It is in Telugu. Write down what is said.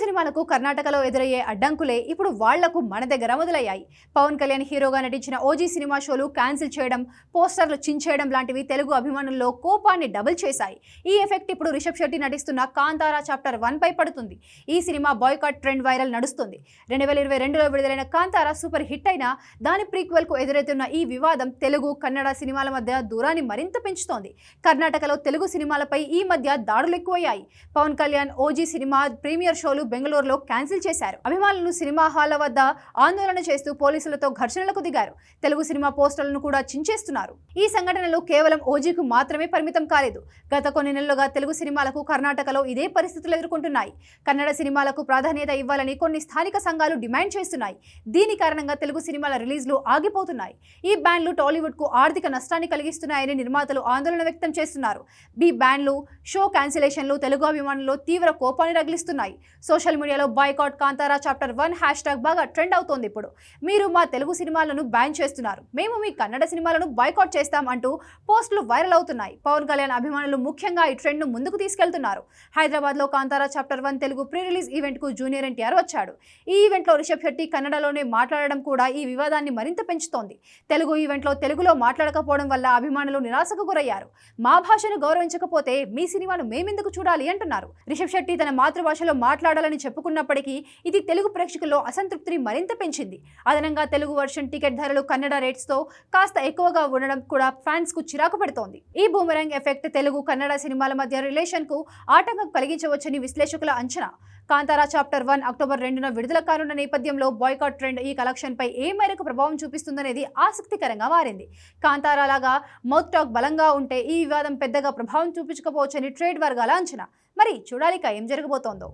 was an సినిమాలకు కర్ణాటకలో ఎదురయ్యే అడ్డంకులే ఇప్పుడు వాళ్ళకు మన దగ్గర మొదలయ్యాయి. పవన్ కళ్యాణ్ హీరోగా నటించిన ఓజీ సినిమా షోలు క్యాన్సిల్ చేయడం పోస్టర్లు చించేయడం లాంటివి తెలుగు అభిమానుల్లో కోపాన్ని డబుల్ చేశాయి. ఈ ఎఫెక్ట్ ఇప్పుడు రిషబ్ శెట్టి నటిస్తున్న కాంతారా చాప్టర్ వన్ పై పడుతుంది. ఈ సినిమా బాయ్కాట్ ట్రెండ్ వైరల్ నడుస్తుంది. రెండు వేల ఇరవై రెండులో విడుదలైన కాంతారా సూపర్ హిట్ అయినా దాని ప్రీక్వెల్కు ఈ వివాదం తెలుగు కన్నడ సినిమాల మధ్య దూరాన్ని మరింత పెంచుతోంది. కర్ణాటకలో తెలుగు సినిమాలపై ఈ మధ్య దాడులు ఎక్కువయ్యాయి Pawan Kalyan OG cinema premiere షోలు బెంగళూరులో క్యాన్సిల్ చేశారు. అభిమానులు సినిమా హాల్ వద్ద ఆందోళన చేస్తూ పోలీసులతో ఘర్షణలకు దిగారు. తెలుగు సినిమా పోస్టర్లను కూడా చించేస్తున్నారు. ఈ సంఘటనలు కేవలం ఓజీకు మాత్రమే పరిమితం కాలేదు. గత కొన్ని నెలలుగా తెలుగు సినిమాలకు కర్ణాటకలో ఇదే పరిస్థితులు ఎదుర్కొంటున్నాయి. కన్నడ సినిమాలకు ప్రాధాన్యత ఇవ్వాలని కొన్ని స్థానిక సంఘాలు డిమాండ్ చేస్తున్నాయి. దీని కారణంగా తెలుగు సినిమాల రిలీజ్లు ఆగిపోతున్నాయి. ఈ బ్యాన్లు టాలీవుడ్కు ఆర్థిక నష్టాన్ని కలిగిస్తున్నాయని నిర్మాతలు ఆందోళన వ్యక్తం చేస్తున్నారు. ఈ బ్యాన్లు షో క్యాన్సిలేషన్లు తెలుగు అభిమానుల్లో తీవ్ర కోపాన్ని రగిలిస్తున్నాయి. సోషల్ మీడియాలో boycott Kantara chapter one hash tag బాగా ట్రెండ్ అవుతోంది ఇప్పుడు. మీరు మా తెలుగు సినిమాలను బ్యాన్ చేస్తున్నారు. మేము మీ కన్నడ సినిమాలను బాయ్కాట్ చేస్తాం అంటూ పోస్టులు వైరల్ అవుతున్నాయి. పవన్ కళ్యాణ్ అభిమానులు ముఖ్యంగా ఈ ట్రెండ్ను ముందుకు తీసుకెళ్తున్నారు. హైదరాబాద్లో Kantara chapter one Telugu pre release ఈవెంట్కు junior NTR వచ్చాడు. ఈ ఈవెంట్లో రిషబ్ శెట్టి కన్నడలోనే మాట్లాడడం కూడా ఈ వివాదాన్ని మరింత పెంచుతోంది. తెలుగు ఈవెంట్లో తెలుగులో మాట్లాడకపోవడం వల్ల అభిమానులు నిరాశకు గురయ్యారు. మా భాషను గౌరవించకపోతే మీ సినిమాను మేమెందుకు చూడాలి అంటున్నారు. రిషబ్ శెట్టి తన మాతృభాషలో మాట్లాడాలని చెప్పుకున్నప్పటికీ ఇది తెలుగు ప్రేక్షకుల్లో అసంతృప్తిని మరింత పెంచింది. అదనంగా తెలుగు వర్షన్ టికెట్ ధరలు కన్నడ రేట్స్తో కాస్త ఎక్కువగా ఉండడం కూడా ఫ్యాన్స్కు చిరాకు పెడుతోంది. ఈ బూమరంగ్ ఎఫెక్ట్ తెలుగు కన్నడ సినిమాల మధ్య రిలేషన్కు ఆటంకం కలిగించవచ్చని విశ్లేషకుల అంచనా. కాంతారా చాప్టర్ వన్ అక్టోబర్ రెండున విడుదల కానున్న నేపథ్యంలో బాయ్కాట్ ట్రెండ్ ఈ కలెక్షన్పై ఏ మేరకు ప్రభావం చూపిస్తుందనేది ఆసక్తికరంగా మారింది. కాంతారా లాగా మౌత్ టాక్ బలంగా ఉంటే ఈ వివాదం పెద్దగా ప్రభావం చూపించకపోవచ్చని ట్రేడ్ వర్గాల అంచనా. మరి చూడాలిక ఏం జరగబోతోందో.